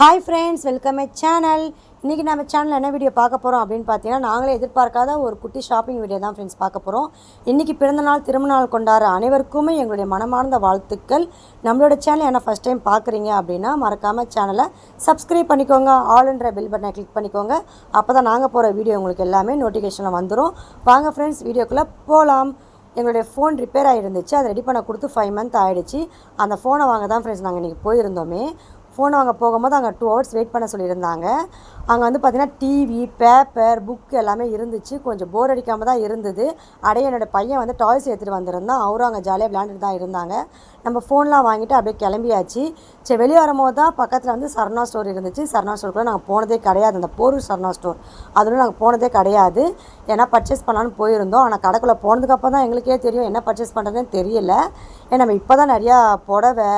Hi friends welcome my channel இன்றைக்கி நம்ம சேனலில் என்ன வீடியோ பார்க்க போகிறோம் அப்படின்னு பார்த்தீங்கன்னா நாங்களே எதிர்பார்க்காத ஒரு குட்டி ஷாப்பிங் வீடியோ தான் ஃப்ரெண்ட்ஸ் பார்க்க போகிறோம் இன்றைக்கி பிறந்தநாள் திருமணநாள் கொண்டாடுற அனைவருக்குமே எங்களுடைய மனமார்ந்த வாழ்த்துக்கள். நம்மளோட சேனல் என்ன ஃபஸ்ட் டைம் பார்க்குறீங்க அப்படின்னா மறக்காமல் சேனலை சப்ஸ்கிரைப் பண்ணிக்கோங்க. ஆல்ன்ற பில் பட்டனை கிளிக் பண்ணிக்கோங்க. அப்போ தான் நாங்கள் போகிற வீடியோ உங்களுக்கு எல்லாமே நோட்டிஃபிகேஷனில் வந்துடும் வாங்க ஃப்ரெண்ட்ஸ் வீடியோக்குள்ளே போகலாம் எங்களுடைய ஃபோன் ரிப்பேர் ஆகிருந்துச்சு அதை ரெடி பண்ண கொடுத்து ஃபைவ் மந்த் ஆகிடுச்சு அந்த ஃபோனை வாங்க தான் ஃப்ரெண்ட்ஸ் நாங்கள் இன்றைக்கி போயிருந்தோமே. ஃபோன் வாங்க போகும்போது அங்கே டூ ஹவர்ஸ் வெயிட் பண்ண சொல்லியிருந்தாங்க. அங்கே வந்து பார்த்திங்கன்னா டிவி பேப்பர் புக் எல்லாமே இருந்துச்சு. கொஞ்சம் போர் அடிக்காமல் தான் இருந்தது. அடைய என்னோடய பையன் வந்து டாய்ஸ் எடுத்துகிட்டு வந்திருந்தான். அவரும் அங்கே ஜாலியாக விளையாண்டுட்டு தான் இருந்தாங்க. நம்ம ஃபோன்லாம் வாங்கிட்டு அப்படியே கிளம்பியாச்சு. சரி வெளியே வரும்போது தான் பக்கத்தில் வந்து சரணா ஸ்டோர் இருந்துச்சு. சரணா ஸ்டோருக்குள்ளே நாங்கள் போனதே கிடையாது. அந்த போரூர் சரணா ஸ்டோர் அதில் நாங்கள் போனதே கிடையாது. ஏன்னா பர்ச்சேஸ் பண்ணலான்னு போயிருந்தோம். ஆனால் கடைக்குள்ளே போனதுக்கப்புறம் தான் எங்களுக்கே தெரியும் என்ன பர்ச்சேஸ் பண்ணுறதுன்னு தெரியல. ஏன்னா நம்ம இப்போ தான் நிறையா புடவை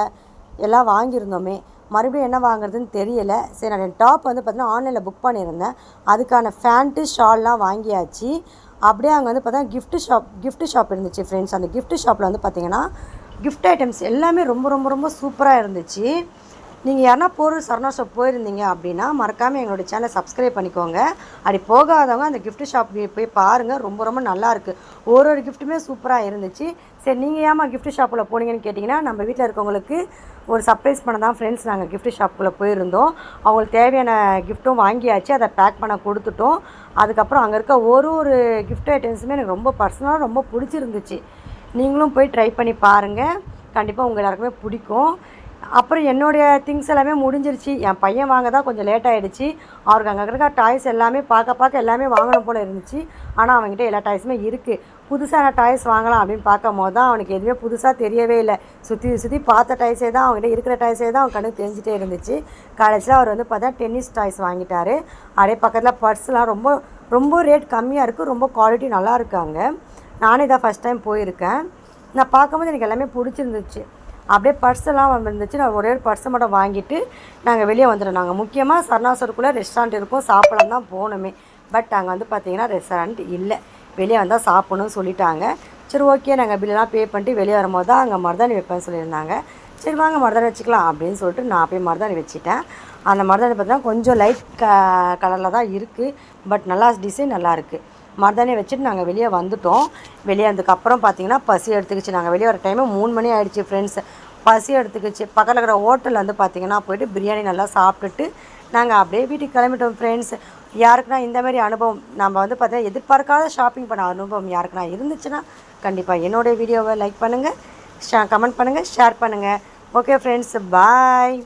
எல்லாம் வாங்கியிருந்தோமே. மறுபடியும் என்ன வாங்குறதுன்னு தெரியல. சரி நான் என் டாப் வந்து பார்த்தீங்கன்னா ஆன்லைனில் புக் பண்ணியிருந்தேன். அதுக்கான ஃபேண்ட்டு ஷால்லாம் வாங்கியாச்சு. அப்படியே அங்கே வந்து பார்த்தா gift shop gift shop friends friends அந்த கிஃப்ட் ஷாப்பில் வந்து பார்த்திங்கன்னா கிஃப்ட் ஐட்டம்ஸ் எல்லாமே ரொம்ப ரொம்ப ரொம்ப சூப்பராக இருந்துச்சு. நீங்கள் யாருனா போகிற சரணா ஷாப் போயிருந்தீங்க அப்படின்னா மறக்காமல் எங்களோட சேனலை சப்ஸ்கிரைப் பண்ணிக்கோங்க. அப்படி போகாதவங்க அந்த கிஃப்ட் ஷாப் போய் பாருங்கள் ரொம்ப ரொம்ப நல்லாயிருக்கு ஒரு ஒரு கிஃப்ட்டுமே சூப்பராக இருந்துச்சு. சரி நீங்கள் ஏமா கிஃப்ட் ஷாப்பில் போனீங்கன்னு கேட்டிங்கன்னா நம்ம வீட்டில் இருக்கவங்களுக்கு ஒரு சர்ப்ரைஸ் பண்ண தான் ஃப்ரெண்ட்ஸ் நாங்கள் கிஃப்ட் ஷாப்புக்குள்ளே போயிருந்தோம். அவங்களுக்கு தேவையான கிஃப்ட்டும் வாங்கியாச்சு. அதை பேக் பண்ண கொடுத்துட்டோம். அதுக்கப்புறம் அங்கே இருக்க ஒரு ஒரு கிஃப்ட் ஐட்டம்ஸுமே எனக்கு ரொம்ப பர்சனலாக ரொம்ப பிடிச்சிருந்துச்சு. நீங்களும் போய் ட்ரை பண்ணி பாருங்கள் கண்டிப்பாக உங்கள் எல்லாருக்குமே பிடிக்கும். அப்புறம் என்னுடைய திங்ஸ் எல்லாமே முடிஞ்சிருச்சு. என் பையன் வாங்க தான் கொஞ்சம் லேட் ஆகிடுச்சு அவருக்கு அங்கே இருக்க டாய்ஸ் எல்லாமே பார்க்க பார்க்க எல்லாமே வாங்கணும் போல் இருந்துச்சு. ஆனால் அவங்ககிட்ட எல்லா டாய்ஸுமே இருக்குது புதுசான டாய்ஸ் வாங்கலாம் அப்படின்னு பார்க்கும் போது தான் அவனுக்கு எதுவுமே புதுசாக தெரியவே இல்லை. சுற்றி சுற்றி பார்த்த டாய்ஸே தான் அவங்ககிட்ட இருக்கிற டாய்ஸே தான் அவன் கண்ணுக்கு தெரிஞ்சிட்டே இருந்துச்சு. கடைசியில் அவர் வந்து பார்த்தா டென்னிஸ் டாய்ஸ் வாங்கிட்டார். அதே பக்கத்தில் பர்ஸ்லாம் ரொம்ப ரொம்ப ரேட் கம்மியாக இருக்குது ரொம்ப குவாலிட்டி நல்லா இருக்காங்க நானே தான் ஃபஸ்ட் டைம் போயிருக்கேன். நான் பார்க்கும்போது எனக்கு எல்லாமே பிடிச்சிருந்துச்சு. அப்படியே பர்ஸெல்லாம் வந்துருந்துச்சு. நான் ஒரே ஒரு பர்ஸை மட்டும் வாங்கிட்டு நாங்கள் வெளியே வந்துட்டோம். நாங்கள் முக்கியமாக சரணாசருக்குள்ளே ரெஸ்டாரண்ட் இருக்கும். சாப்பிடலாம் தான் போகணுமே பட் அங்கே வந்து பார்த்திங்கன்னா ரெஸ்டாரண்ட் இல்லை. வெளியே வந்தால் சாப்பிடணும்னு சொல்லிட்டாங்க. சரி ஓகே நாங்கள் பில்லெலாம் பே பண்ணிட்டு வெளியே வரும்போது தான் அங்கே மருதாணி வைப்பேன்னு சொல்லியிருந்தாங்க. சரி வாங்க மருதாணி வச்சுக்கலாம் அப்படின்னு சொல்லிட்டு நான் போய் மருதாணி வச்சுட்டேன். அந்த மருதாணி பார்த்தீங்கன்னா கொஞ்சம் லைட் க கலரில் தான் இருக்குது பட் நல்லா டிசைன் நல்லாயிருக்கு மருதாணியை வச்சுட்டு நாங்கள் வெளியே வந்துட்டோம். வெளியே வந்ததுக்கப்புறம் பார்த்தீங்கன்னா பசி எடுத்துக்கிச்சு. நாங்கள் வெளியே வர டைமு மூணு மணி ஆகிடுச்சு ஃப்ரெண்ட்ஸ் பசி எடுத்துக்கிச்சு. பக்கத்தில் இருக்கிற ஹோட்டலில் வந்து பார்த்தீங்கன்னா போயிட்டு பிரியாணி நல்லா சாப்பிட்டுட்டு நாங்கள் அப்படியே வீட்டுக்கு கிளம்பிட்டோம் ஃப்ரெண்ட்ஸ் யாருக்குன்னா இந்த மாதிரி அனுபவம். நம்ம வந்து பார்த்தீங்கன்னா எதிர்பார்க்காத ஷாப்பிங் பண்ண அனுபவம் யாருக்குன்னா இருந்துச்சுன்னா கண்டிப்பாக என்னுடைய வீடியோவை லைக் பண்ணுங்கள் ஷே கமெண்ட் பண்ணுங்கள் ஷேர் பண்ணுங்கள் ஓகே ஃப்ரெண்ட்ஸ் பாய்